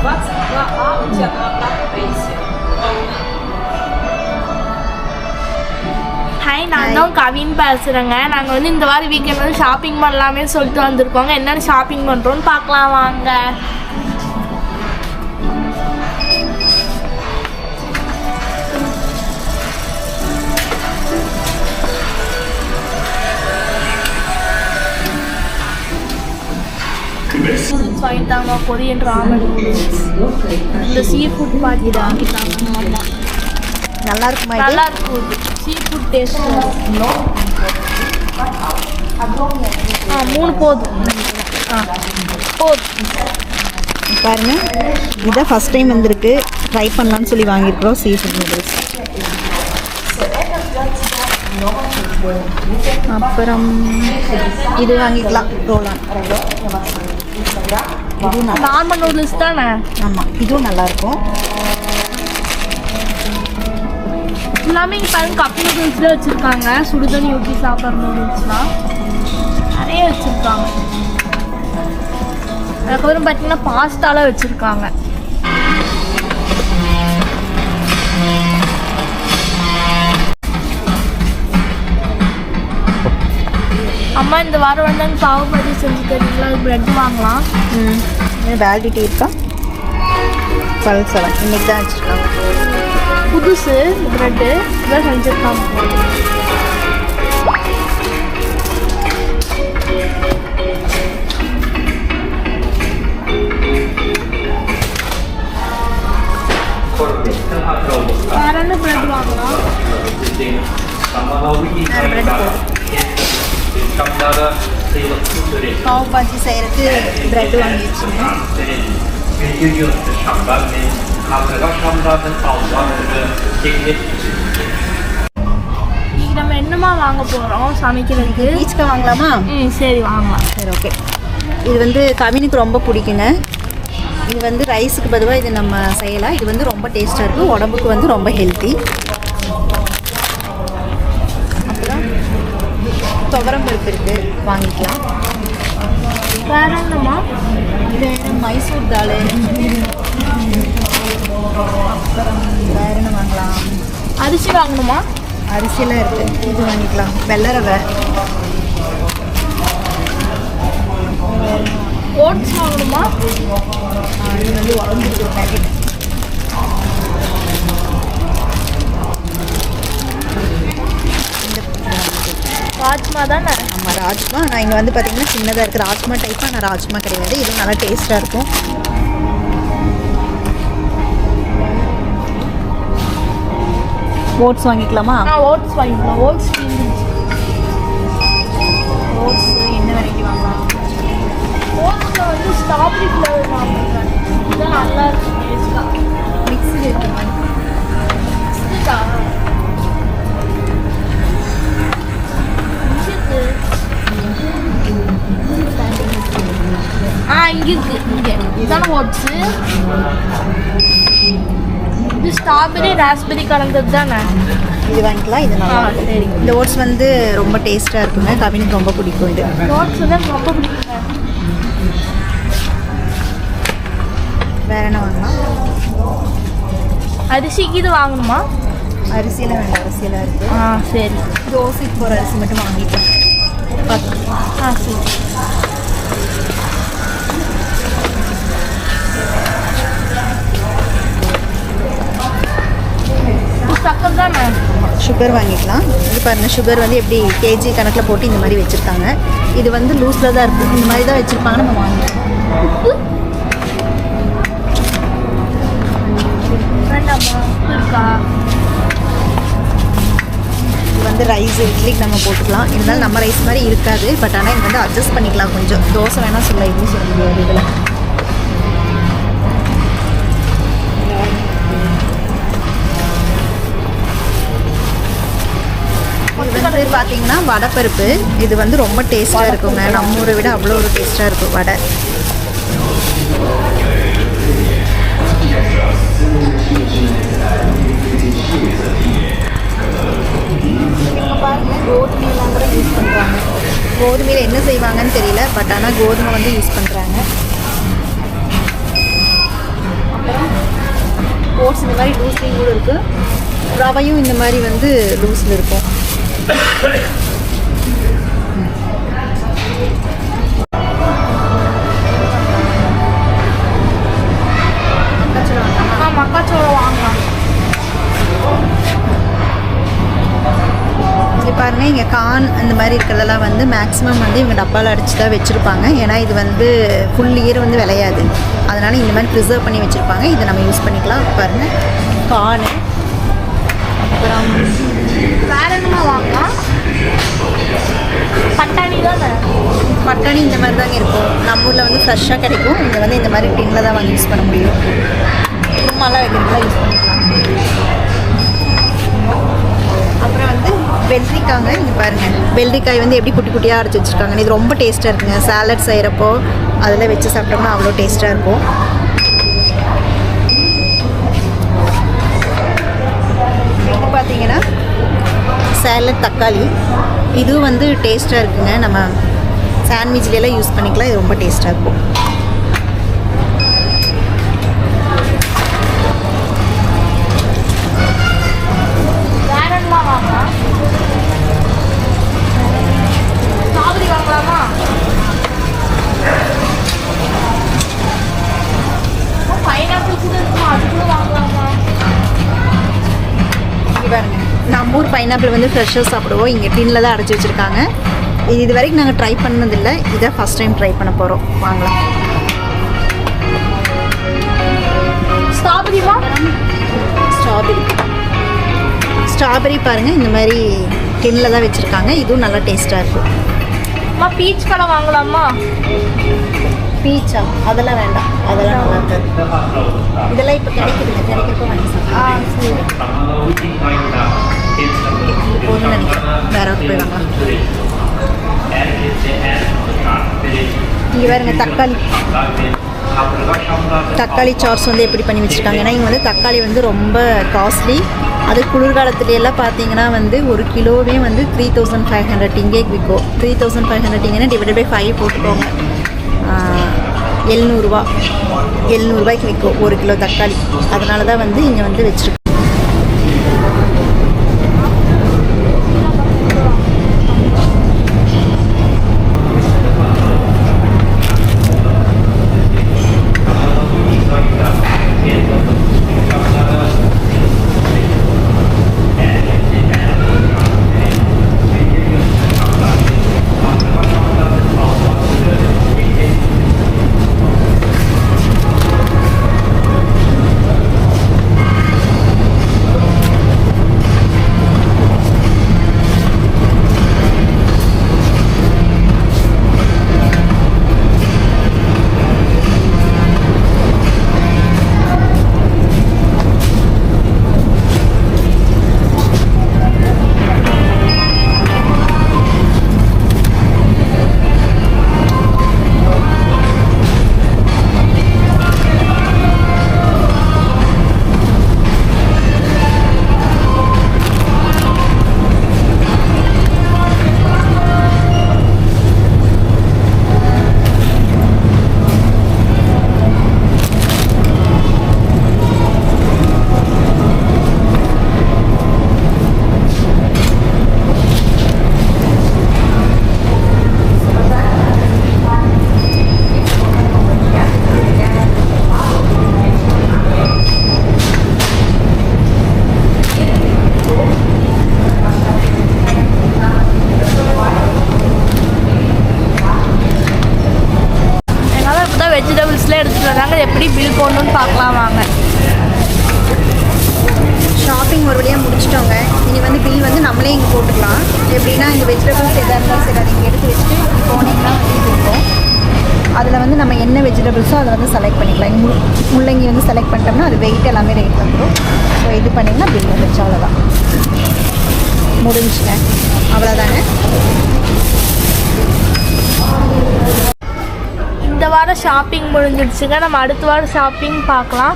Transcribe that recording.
22А у тебя на оплату пенсии. Hi நான் தான் கவின் பேசுகிறேங்க நாங்கள் வந்து இந்த வாரம் வீக்கெண்ட் வந்து ஷாப்பிங் பண்ணலாமே சொல்லிட்டு வந்திருக்கோங்க என்னென்ன ஷாப்பிங் பண்ணுறோன்னு பார்க்கலாம் வாங்க வாங்கிட்டாங்க கொரியன் ராமன் இந்த சீ ஃபுட் பாக்கெட் வாங்கிட்டாங்க ஆமாம் நல்லா இருக்குமா இது? நல்லா இருக்கும் சீ ஃபுட் டேஸ்ட் ஆ மூணு போதும். ஆ. போதும் பாருங்க. இதான் ஃபர்ஸ்ட் டைம் வந்திருக்கு. ட்ரை பண்ணலாம்னு சொல்லி வாங்கியிருக்கிறோம் சீ ஃபுட் நூடுல்ஸ் அப்புறம் இது வாங்கிக்கலாம். ரோலான் இதுவும் நார்மல் நூடுல்ஸ் தானே? ஆமாம் இதுவும் நல்லாயிருக்கும் எல்லாமே இங்கே பாருங்க கப் நூடுல்ஸ் தான் வச்சுருக்காங்க. சுடுதண்ணி ஊற்றி சாப்பிட்ற நூடுல்ஸ்லாம் நிறைய வச்சுருக்காங்க. அதுக்கப்புறம் பார்த்தீங்கன்னா பாஸ்தாலாம் வச்சுருக்காங்க. அம்மா இந்த வாரம் வந்து அங்கே பாவு பாஜி செஞ்சு தரீங்களா? பிரெட் வாங்கலாம். ம். வேலிடிட்டி இருக்கா? டுவெல் செவன் இன்னைக்கு தான் வச்சுருக்காங்க. புதுசு பிரெட்டு இதான் செஞ்சுருக்காங்க. வேற என்ன பிரெட் வாங்கலாம்? பாவ் பாஜி செய்கிறதுக்கு ப்ரெட் வாங்கி வச்சுருந்தேன் இன்னைக்கு நம்ம என்னமா வாங்க போகிறோம் சமைக்கிறதுக்கு பீச்சுக்கு வாங்கலாமா? ம் சரி வாங்கலாம். சரி ஓகே இது வந்து கவினுக்கு ரொம்ப பிடிக்குங்க இது வந்து ரைஸுக்கு பதிலாக இது நம்ம செய்யலாம். இது வந்து ரொம்ப டேஸ்ட்டாக இருக்கும் உடம்புக்கு வந்து ரொம்ப ஹெல்த்தி துவரம் பருப்பு இருக்குது வாங்கிக்கலாம். வேற என்னம்மா இது மைசூர் தால் அப்புறம் வேறு என்ன வாங்கலாம்? அரிசி வாங்கணுமா? அரிசியெல்லாம் இருக்குது இது வாங்கிக்கலாம். வெள்ளை ரவை ஓட்ஸ் வாங்கணுமா? இது வந்து உடம்புக்கு பேக்கெட் ராஜ்மா தானே? ஆமாம் ராஜ்மா. நான் இங்கே வந்து பார்த்தீங்கன்னா சின்னதாக இருக்குது ராஜ்மா டைப்பாக நான் ராஜ்மா கிடையாது. இது நல்லா டேஸ்ட்டாக இருக்கும். ஓட்ஸ் வாங்கிக்கலாமா? ஓட்ஸ் வாங்கிக்கலாம். ஓட்ஸ் ஓட்ஸ் என்ன வெரைட்டி வாங்கலாம்? ஓட்ஸில் வந்து ஸ்ட்ராபெரி ஃப்ளேவர் வாங்கிக்கிறேன் இதுதான் நல்லா இருக்கும் டேஸ்ட்டாக மிக்ஸில் இருக்குமா? ஓட்ஸு இது ஸ்ட்ராபெரி ராஸ்பெரி கலந்தது தானே? இது வாங்கிக்கலாம் இது நல்லா. சரி. இந்த ஓட்ஸ் வந்து ரொம்ப டேஸ்ட்டாக இருக்குங்க. கவினுக்கு ரொம்ப பிடிக்கும் இது. ஓட்ஸ் எனக்கு ரொம்ப பிடிக்குங்க. வேற என்ன வாங்கலாம்? அரிசிக்கு இது வாங்கணுமா? அரிசியெல்லாம் வேண்டாம் அரிசியெல்லாம் இருக்குது ஆ சரி. தோசைக்கு போகிற அரிசி மட்டும் வாங்கிக்கலாம். ஆ சரி. சுகர் வாங்கிக்கலாம். இது பாருங்க சுகர் வந்து எப்படி கேஜி கணக்கில் போட்டு இந்த மாதிரி வச்சுருக்காங்க. இது வந்து லூஸில் தான் இருக்கும் இந்த மாதிரி தான் வச்சுருப்பாங்க நம்ம வாங்கிக்கலாம். இது வந்து ரைஸ் இட்லிக்கு நம்ம போட்டுக்கலாம். இருந்தாலும் நம்ம ரைஸ் மாதிரி இருக்காது. பட் ஆனால் இது வந்து அட்ஜஸ்ட் பண்ணிக்கலாம் கொஞ்சம். தோசை வேணால் சொல்ல இட்லி சொல்ல முடியாது இதில். இது பார்த்தீங்கன்னா வடைப்பருப்பு. இது வந்து ரொம்ப டேஸ்ட்டாக இருக்குங்க. நம்ம ஊரை விட அவ்வளோ ஒரு டேஸ்ட்டாக இருக்கும் வடை. பாருங்க கூட யூஸ் பண்ணுறாங்க கோதுமையில் என்ன செய்வாங்கன்னு தெரியல. பட் ஆனால் கோதுமை வந்து யூஸ் பண்ணுறாங்க ஓட்ஸ் இந்த மாதிரி லூஸ்லேயும் கூட இருக்குது ரவையும் இந்த மாதிரி வந்து லூஸில் இருக்கும். மக்காச்சோளம் வாங்கலாம் பாருங்கள் இங்கே கான் அந்த மாதிரி இருக்கிறதெல்லாம் வந்து மேக்ஸிமம் வந்து இவங்க டப்பாவில் அடிச்சு தான் வச்சுருப்பாங்க. ஏன்னா இது வந்து ஃபுல் இயர் வந்து விளையாது. அதனால் இந்த மாதிரி ப்ரிசர்வ் பண்ணி வச்சுருப்பாங்க. இதை நம்ம யூஸ் பண்ணிக்கலாம். பாருங்கள் கான். அப்புறம் வேற என்னமா வாங்கலாம்? பட்டாணி தான் பட்டாணி இந்த மாதிரி தாங்க இருக்கும். நம்ம ஊரில் வந்து ஃப்ரெஷ்ஷாக கிடைக்கும். இங்கே வந்து இந்த மாதிரி டின்னில் தான் வாங்கி யூஸ் பண்ண முடியும். குருமாலாம் வைக்கிறதுலாம் யூஸ் பண்ணிக்கலாம். அப்புறம் வந்து வெள்ளரிக்காங்க இங்கே பாருங்கள் வெள்ளரிக்காய் வந்து எப்படி குட்டி குட்டியாக அரைச்சி வச்சுருக்காங்க இது ரொம்ப டேஸ்ட்டாக இருக்குங்க. சாலட் செய்கிறப்போ அதில் வச்சு சாப்பிட்டோம்னா அவ்வளோ டேஸ்ட்டாக இருக்கும். பார்த்தீங்கன்னா சேலட் தக்காளி. இதுவும் வந்து டேஸ்ட்டாக இருக்குங்க. நம்ம சாண்ட்விச்லாம் யூஸ் பண்ணிக்கலாம். இது ரொம்ப டேஸ்ட்டாக இருக்கும். பைனாப்பிள் வந்து ஃப்ரெஷ்ஷாக சாப்பிடுவோம். இங்கே டின்னில் தான் அடைச்சி வச்சுருக்காங்க. இது இது வரைக்கும் நாங்கள் ட்ரை பண்ணதில்லை. இதை ஃபஸ்ட் டைம் ட்ரை பண்ண போகிறோம் வாங்கலாம். ஸ்ட்ராபெரிமா ஸ்ட்ராபெரி ஸ்ட்ராபெரி பாருங்கள் இந்த மாதிரி டின்னில் தான் வச்சுருக்காங்க. இதுவும் நல்லா டேஸ்ட்டாக இருக்கும். அம்மா பீச் பழம் வாங்கலாமா? பீச்சா அதெல்லாம் வேண்டாம். அதெல்லாம் நல்லா இருக்காது. இதெல்லாம் இப்போ கிடைக்குதுங்க. கிடைக்கிறப்போ வாங்கி ஆ சரி. போதும்னு நினைக்கிறேன் வேற ஒன்று போய் வாங்கலாம் இங்கே பாருங்க தக்காளி. தக்காளி சார்ஸ் வந்து எப்படி பண்ணி வச்சுருக்காங்க? ஏன்னா இங்கே வந்து தக்காளி வந்து ரொம்ப காஸ்ட்லி அது குளிர்காலத்துல எல்லாம் பார்த்தீங்கன்னா வந்து ஒரு கிலோவே வந்து த்ரீ தௌசண்ட் ஃபைவ் ஹண்ட்ரட் இங்கேக்கு விற்கும் த்ரீ தௌசண்ட் ஃபைவ் ஹண்ட்ரட் இங்கன்னா டிவைட் பை ஃபைவ் போட்டுக்கோங்க. எழுநூறுவா. எழுநூறுபாய்க்கு விற்கும் ஒரு கிலோ தக்காளி. அதனால தான் வந்து இங்கே வந்து வச்சுருக்கோம் வெஜிடபிள்ஸ்லாம் எப்படி பில் போடணும்னு பார்க்கலாம் வாங்க. ஷாப்பிங் ஒரு வழியாக முடிச்சிட்டோங்க. இனி வந்து பில் வந்து நம்மளே இங்கே போட்டுக்கலாம். எப்படின்னா இங்கே வெஜிடபிள்ஸ் எதாக இருந்தாலும் சரி அதை இங்கே எடுத்து வச்சுட்டு போனீங்கன்னா வந்து இது இருக்கும். அதில் வந்து நம்ம என்ன வெஜிடபிள்ஸோ அதை வந்து செலக்ட் பண்ணிக்கலாம். முள் முள்ளங்கி வந்து செலக்ட் பண்ணிட்டோம்னா அது வெயிட் எல்லாமே ரேட் வந்துடும் ஸோ இது பண்ணிங்கன்னா பில் வந்துச்சு அவ்வளோதான் முடிஞ்சுங்க. அவ்வளோதாங்க இந்த வாரம் ஷாப்பிங் முடிஞ்சிடுச்சுங்க. நம்ம அடுத்த வாரம் ஷாப்பிங் பார்க்கலாம்.